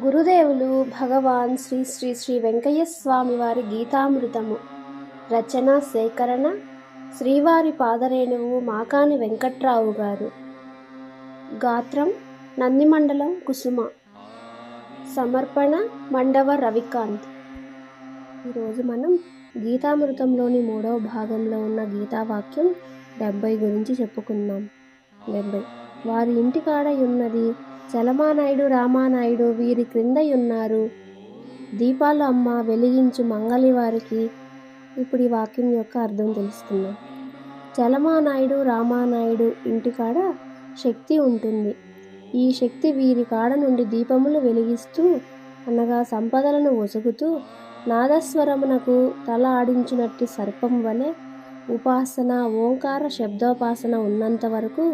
గురుదేవులు భగవాన్ శ్రీ శ్రీ శ్రీ వెంకయ్య స్వామి వారి గీతామృతము. రచన సేకరణ శ్రీవారి పాదరేణువు మాకాని వెంకట్రావు గారు. గాత్రం నందిమండలం కుసుమ. సమర్పణ మండవ రవికాంత్. ఈరోజు మనం గీతామృతంలోని మూడవ భాగంలో ఉన్న గీతావాక్యం డెబ్బై గురించి చెప్పుకుందాం. డెబ్బై. వారి ఇంటికాడ ఉన్నది చలమానాయుడు రామానాయుడు వీరి క్రిందయున్నారు. దీపాలు అమ్మ వెలిగించు మంగళి వారికి ఇప్పుడు ఈ వాక్యం యొక్క అర్థం తెలుసుకుందాం. చలమానాయుడు రామానాయుడు ఇంటికాడ శక్తి ఉంటుంది. ఈ శక్తి వీరి కాడ నుండి దీపములు వెలిగిస్తూ అనగా సంపదలను ఒసుగుతూ నాదస్వరమునకు తల ఆడించినట్టి సర్పం వలె ఉపాసన ఓంకార శబ్దోపాసన ఉన్నంత వరకు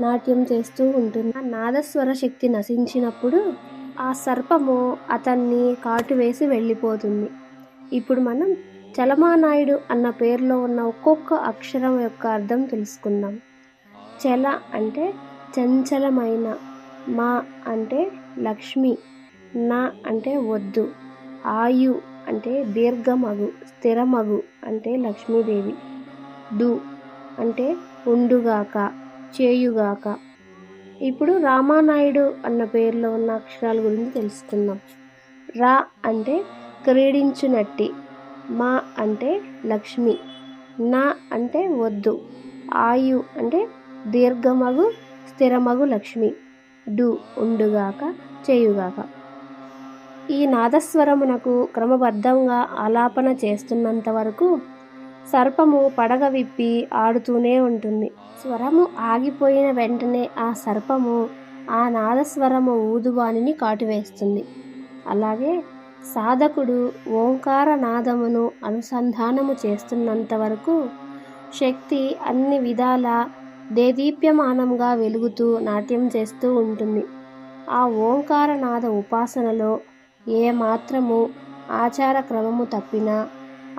నాట్యం చేస్తూ ఉంటుంది. ఆ నాదస్వర శక్తి నశించినప్పుడు ఆ సర్పము అతన్ని కాటు వేసి వెళ్ళిపోతుంది. ఇప్పుడు మనం చలమానాయుడు అన్న పేరులో ఉన్న ఒక్కొక్క అక్షరం యొక్క అర్థం తెలుసుకుందాం. చల అంటే చంచలమైన మా అంటే లక్ష్మి నా అంటే వద్దు ఆయు అంటే దీర్ఘమగు స్థిరమగు అంటే లక్ష్మీదేవి డు అంటే ఉండుగాక చేయుగాక. ఇప్పుడు రామానాయుడు అన్న పేరులో ఉన్న అక్షరాల గురించి తెలుసుకుందాం. రా అంటే క్రీడించునట్టి మా అంటే లక్ష్మి నా అంటే వద్దు ఆయు అంటే దీర్ఘమగు స్థిరమగు లక్ష్మి డు ఉండుగాక చేయుగాక. ఈ నాదస్వరమునకు క్రమబద్ధంగా ఆలాపన చేస్తున్నంత వరకు సర్పము పడగ విప్పి ఆడుతూనే ఉంటుంది. స్వరము ఆగిపోయిన వెంటనే ఆ సర్పము ఆ నాదస్వరము ఊదువానిని కాటువేస్తుంది. అలాగే సాధకుడు ఓంకార నాదమును అనుసంధానము చేస్తున్నంత వరకు శక్తి అన్ని విధాల దేదీప్యమానంగా వెలుగుతూ నాట్యం చేస్తూ ఉంటుంది. ఆ ఓంకారనాద ఉపాసనలో ఏ మాత్రము ఆచార క్రమము తప్పినా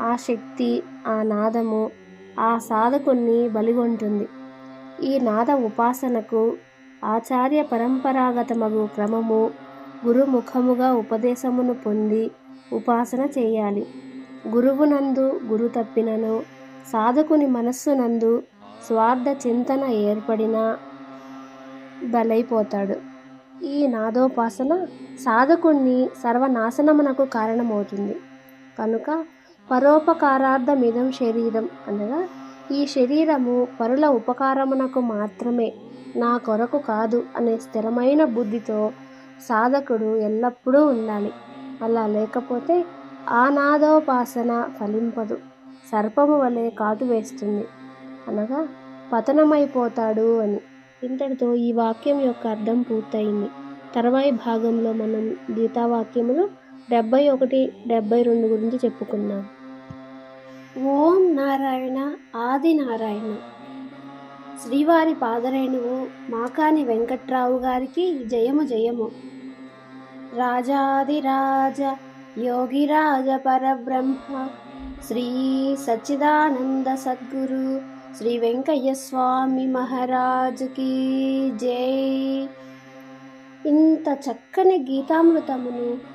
ఆ శక్తి ఆ నాదము ఆ సాధకుణ్ణి బలిగొంటుంది. ఈ నాద ఉపాసనకు ఆచార్య పరంపరాగతమగు క్రమము గురుముఖముగా ఉపదేశమును పొంది ఉపాసన చేయాలి. గురువునందు గురు తప్పినను సాధకుని మనస్సునందు స్వార్థ చింతన ఏర్పడినా బలైపోతాడు. ఈ నాదోపాసన సాధకుణ్ణి సర్వనాశనమునకు కారణమవుతుంది. కనుక పరోపకారార్థమిదం శరీరం అనగా ఈ శరీరము పరుల ఉపకారమునకు మాత్రమే నా కొరకు కాదు అనే స్థిరమైన బుద్ధితో సాధకుడు ఎల్లప్పుడూ ఉండాలి. అలా లేకపోతే ఆనాదోపాసన ఫలింపదు. సర్పము వలె కాటు వేస్తుంది అనగా పతనమైపోతాడు అని. ఇంతటితో ఈ వాక్యం యొక్క అర్థం పూర్తయింది. తర్వాయి భాగంలో మనం గీతావాక్యములు డెబ్బై ఒకటి డెబ్బై రెండు గురించి చెప్పుకుందాం. ఓం నారాయణ ఆది నారాయణ. శ్రీవారి పాదరేణువు మాకాని వెంకట్రావు గారికి జయము జయము. రాజాదిరాజ యోగిరాజ పరబ్రహ్మ శ్రీ సచ్చిదానంద సద్గురు శ్రీ వెంకయ్య స్వామి మహారాజుకి జై. ఇంత చక్కని గీతామృతమును